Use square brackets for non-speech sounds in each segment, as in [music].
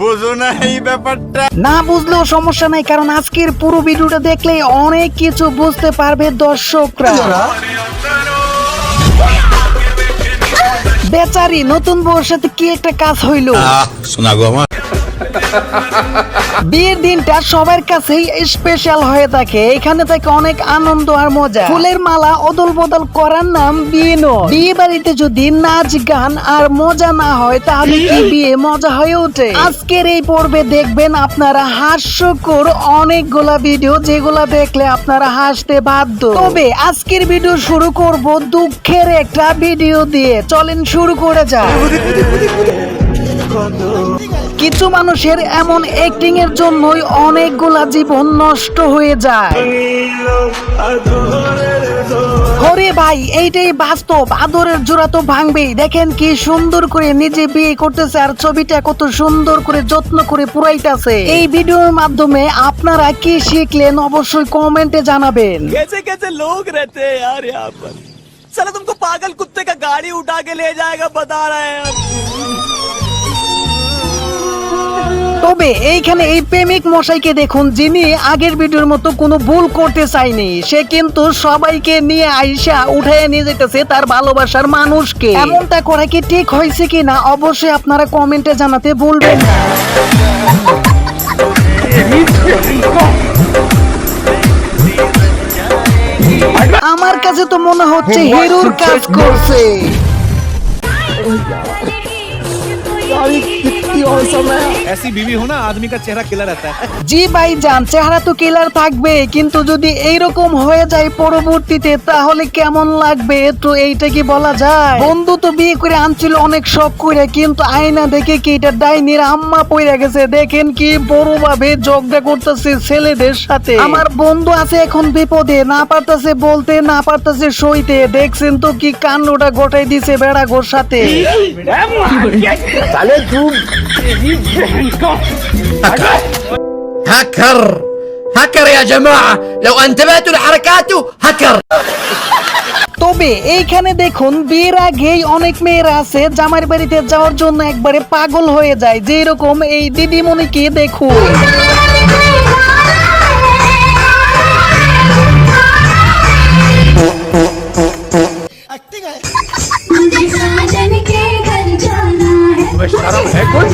বুঝো না না বুঝলেও সমস্যা নাই, কারণ আজকের পুরো ভিডিওটা দেখলে অনেক কিছু বুঝতে পারবে দর্শকরা। বেচারি, নতুন বউর সাথে কি একটা কাজ হইল? শোনা গো আমার। বিয়ের দিনটা সবার কাছেই স্পেশাল হয়ে থাকে। এখানে থাকে অনেক আনন্দ আর মজা। ফুলের মালা অদল বদল করার নাম বিয়ে নয়। বিয়ে বাড়িতে যদি নাচ, গান আর মজা না হয়, তাহলে কি বিয়ে মজা হয়ে ওঠে? আজকের এই পর্বে দেখবেন আপনারা হাস্যকর অনেকগুলা ভিডিও যেগুলা দেখলে আপনারা হাসতে বাধ্য। তবে আজকের ভিডিও শুরু করব দুঃখের একটা ভিডিও দিয়ে। চলেন শুরু করে যাক কিছু মানুষের এমন অ্যাক্টিং এর জন্যই অনেকগুলা জীবন নষ্ট হয়ে যায় হরে ভাই এইটাই বাস্তব আদরের জোড়া তো ভাঙবেই দেখেন কি সুন্দর করে নিজে বিয়ে করতেছে আর ছবিটা কত সুন্দর করে যত্ন করে পুরাইতেছে এই ভিডিওর মাধ্যমে আপনারা কি শিখলেন অবশ্যই কমেন্টে জানাবেন कैसे कैसे लोग रहते हैं यार यहाँ पर चलो तुमको पागल कुत्ते का गाड़ी उठा के ले जाएगा बता रहे हैं हम তবে এইখানে এই প্রেমিক মশাইকে দেখুন যিনি আগের ভিডিওর মতো কোনো ভুল করতে চায়নি। সে কিন্তু সবাইকে নিয়ে আইসা উঠাইয়া নিয়ে যেতেছে তার ভালোবাসার মানুষকে। এমনটা করা কি ঠিক হয়েছে কিনা? অবশ্যই আপনারা কমেন্টে জানাতে ভুলবেন না। আমার কাছে তো মনে হচ্ছে হিরোর কাজ করছে। ऐसी बीवी हो ना आदमी का चेहरा खिला रहता है জি ভাই যান চেহারা তো কিলার থাকবে কিন্তু যদি এইরকম হয়ে যায় পরবর্তীতে তাহলে কেমন লাগবে তো এইটা কি বলা যায় বন্ধু তো বিয়ে করে আনছিল অনেক শখ করে কিন্তু আয়না দেখে কি এটা ডাইনির আম্মা পইরা গেছে দেখেন কি বড় ভাবে ঝগড়া করতেছে ছেলেদের সাথে আমার বন্ধু আছে এখন বিপদে না পারতাছে বলতে না পারতাছে সইতে দেখছেন তো কি কান্ডটা গোটাই দিছে বেড়া গোর সাথে هكر هكر يا جماعة لو انتبهتوا لحركاته هكر তবে এইখানে দেখুন বিয়ের আগেই অনেক মেয়েরা আছে জামার বাড়িতে যাওয়ার জন্য একবারে পাগল হয়ে যায় যে রকম এই দিদিমণিকে দেখুন है शर्म है कुछ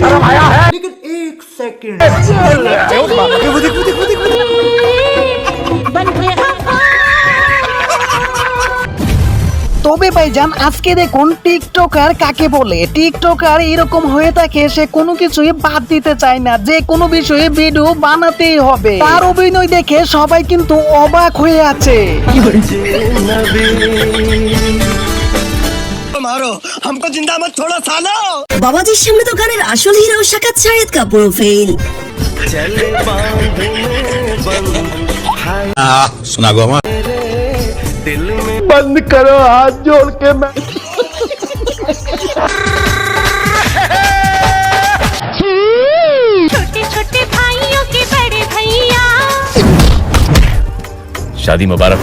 शर्म आया है लेकिन एक सेकंड बन गया তবে ভাইজান আজকে দেখুন টিকটকার কাকে বলে টিকটকার এরকম হয়ে থাকে সে কোনো কিছুই বাদ দিতে চায় না যে কোনো বিষয়ে ভিডিও বানাতেই হবে তার অভিনয় দেখে সবাই কিন্তু অবাক হয়ে আছে मारो हमको जिंदा मत छोड़ो सालो বাবাজির সামনে তো গানের আসল হিরো সাকাত শাহেদ কাপুর ফেল শোনা গো আমার छोटे छोटे भाइयों के बड़े भैया शादी मुबारक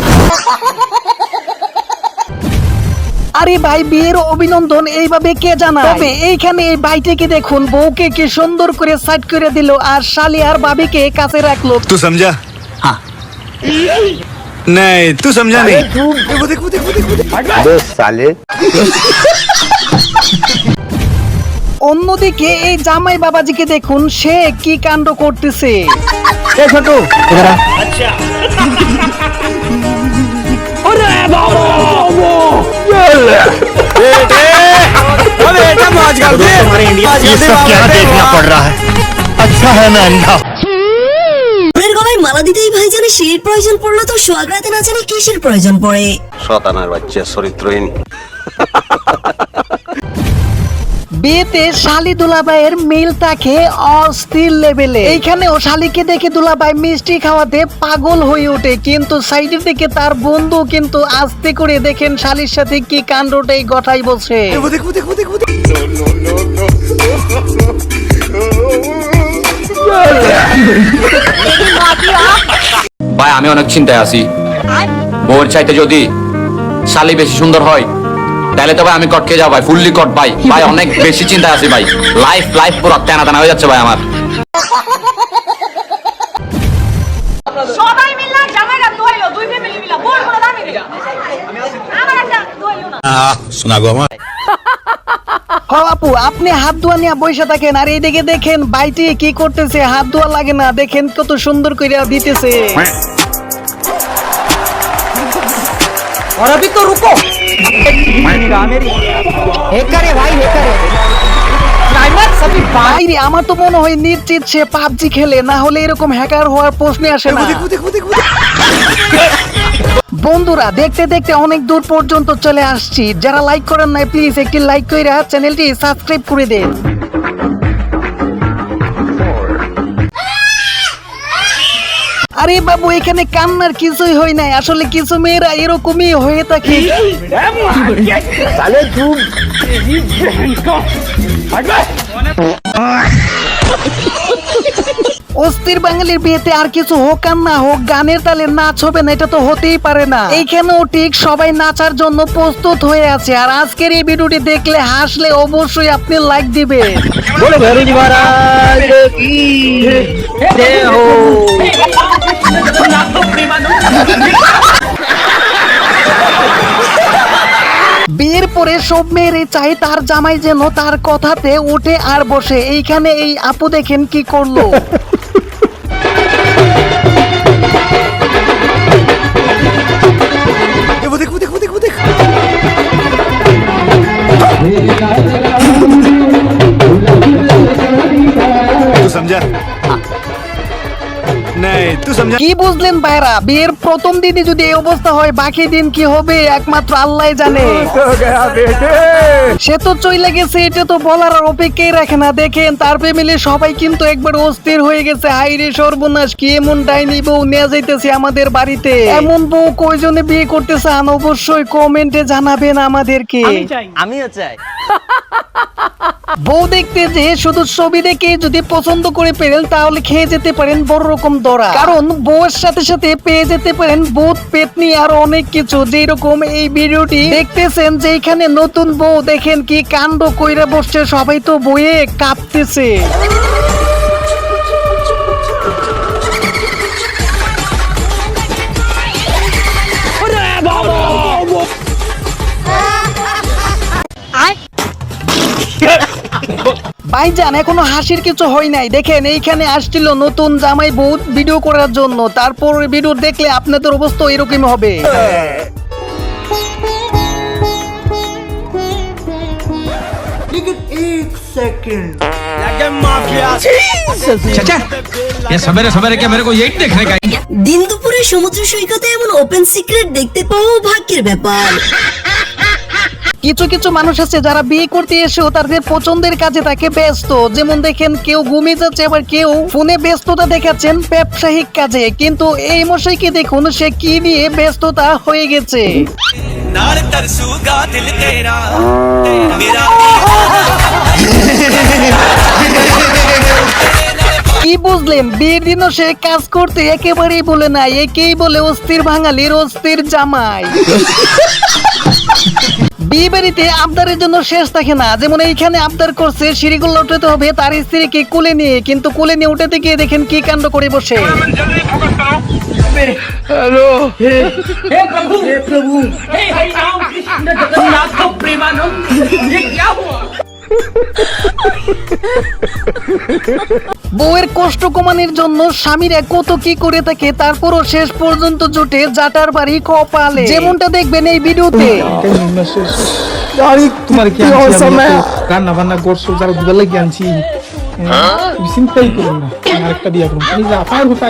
আরে ভাই বিয়ের অভিনন্দন এইভাবে কে জানা তবে এইখানে এই ভাইটিকে দেখুন বউকে কি সুন্দর করে সাইড করে দিল আর শালি আর বাবিকে কাছে রাখলো तू समझा हाँ नहीं तू समझा नहीं অন্যদিকে এই জামাই বাবাজিকে দেখুন সে কি কাণ্ড করতেছে बेटा मौज कर दे ये আচ্ছা গলায় মালা দিতেই ভাই শির প্রয়োজন পড়ল তো সোয়াগরাতে না প্রয়োজন পড়ে শতানার বাচ্চা, চরিত্রহীন। [laughs] বিয়েতে শালি দুলাবাইয়ের মিল থাকে অস্থির লেভেলে। এইখানেও শালিকে দেখে দুলাবাই মিষ্টি খাওয়াতে পাগল হয়ে ওঠে কিন্তু সাইডের দিকে তার বন্ধু কিন্তু আস্তে করে দেখেন শালির সাথে কি কাণ্ডটাই গঠাই বসে ভাই আমি অনেক চিন্তায় আছি। বউয়ের চাইতে যদি শালি বেশি সুন্দর হয় তাহলে তো ভাই আমি কটকে যাও ভাই ফুললি কট ভাই। ভাই অনেক বেশি চিন্তা আছি ভাই। লাইফ লাইফ পুরো টানা টানা হয়ে যাচ্ছে ভাই আমার। সবাই মিললা জামাইরা দোয়াইলো দুই ফ্যামিলি মিলা। বোর কোনো দামি নেই। আমার একটা দোয়াইলো না। আহ শোনা গো আমার। আপু আপনি হাত ধোয়া নিয়ে বসে থাকেন আর এইদিকে দেখেন বাইটি কি করতেছে হাত ধোয়া লাগে না। দেখেন কত সুন্দর করে দিতেছে। বাইরে আমার তো মনে হয় নিশ্চিত সে পাবজি খেলে না হলে এরকম হ্যাকার হওয়ার প্রশ্ন আসে না। বন্ধুরা দেখতে দেখতে অনেক দূর পর্যন্ত চলে আসছি। যারা লাইক করেন নাই প্লিজ একটি লাইক কইরা চ্যানেলটি সাবস্ক্রাইব করে দেন। আরে বাবু এখানে কান্নার কিছুই হয় নাই। আসলে কিছু মেয়েরা এরকমই হয়ে থাকে। অস্থির বাঙালির বিয়েতে আর কিছু হোক আর না হোক গানের তালে নাচ হবে না এটা তো হতেই পারে না। এইখানেও ঠিক সবাই নাচার জন্য প্রস্তুত হয়ে আছে আর আজকের এই ভিডিওটি দেখলে হাসলে অবশ্যই আপনি লাইক দিবেন। বিয়ের পরে সব মেয়েরই চাই তার জামাই যেন তার কথাতে উঠে আর বসে। এইখানে এই আপু দেখেন কি করল। কি বুঝলেন ভাইরা? বিয়ের প্রথম দিনই যদি এই অবস্থা হয় বাকি দিন কি হবে? একমাত্র আল্লাহ জানে। সে তো চলে গেছে এটা তো বলার অপেক্ষাই রাখে না। দেখেন তার ফ্যামিলি সবাই কিন্তু একবার অস্থির হয়ে গেছে। হাইরে সর্বনাশ কি এমন ডাইনি বউ নিয়ে যাইতেছে আমাদের বাড়িতে? এমন বউ কয়জনে বিয়ে করতে চান অবশ্যই কমেন্টে জানাবেন আমাদেরকে। আমিও চাই। [laughs] বউ দেখতে যে শুধু ছবি দেখে যদি পছন্দ করে পেলেন তাহলে খেয়ে যেতে পারেন বড় রকম দরা। কারণ বউয়ের সাথে সাথে পেয়ে যেতে পারেন বুধ, পেতনি আর অনেক কিছু। যেরকম এই ভিডিওটি দেখতেছেন যে এখানে নতুন বউ দেখেন কি কাণ্ড কইরা বসছে, সবাই তো বইয়ে কাঁপতেছে। ভাইজান এখনও হাসির কিছু হয় নাই। দেখেন এইখানে আসছিল নতুন জামাই বউ ভিডিও করার জন্য। তারপর ভিডিও দেখলে আপনাদের অবস্থা এরকমই হবে। দিন দুপুরে সমুদ্র সৈকতে এমন ওপেন সিক্রেট দেখতে পাওয়া ভাগ্যের ব্যাপার। কিছু কিছু মানুষ আছে যারা বিয়ে করতে এসেও তাদের পছন্দের কাজে তাকে ব্যস্ত। যেমন দেখেন কেউ ঘুমিয়ে যাচ্ছে আবার কেউ ফোনে ব্যস্ততা দেখাচ্ছেন ব্যবসায়িক কাজে। কিন্তু এই মশাইকে দেখুন সে কি নিয়ে ব্যস্ততা হয়ে গেছে। কি বুঝলেন? বিয়ের দিনও সে কাজ করতে একেবারেই বলে নাই। একেই বলে অস্থির বাঙালির অস্থির জামাই। বিয়ে বাড়িতে আবদারের জন্য শেষ থাকে না। যেমন এইখানে আবদার করছে সিঁড়িগুলো উঠাতে হবে তার স্ত্রীকে কোলে নিয়ে কিন্তু কোলে নিয়ে উঠাতে গিয়ে দেখেন কি কাণ্ড করে বসে। বউয়ের কষ্ট কমানোর জন্য স্বামীরা কত কি করে থাকে তারপরও শেষ পর্যন্ত জুটে জাটার বাড়ি কপালে। যেমনটা দেখবেন এই ভিডিওতে। তোমার কি রান্না বান্না করছ যারা দুবেলা লাগি আনছি। চিন্তাই করো না আরেকটা বিয়া করুন তুমি যা পার হতে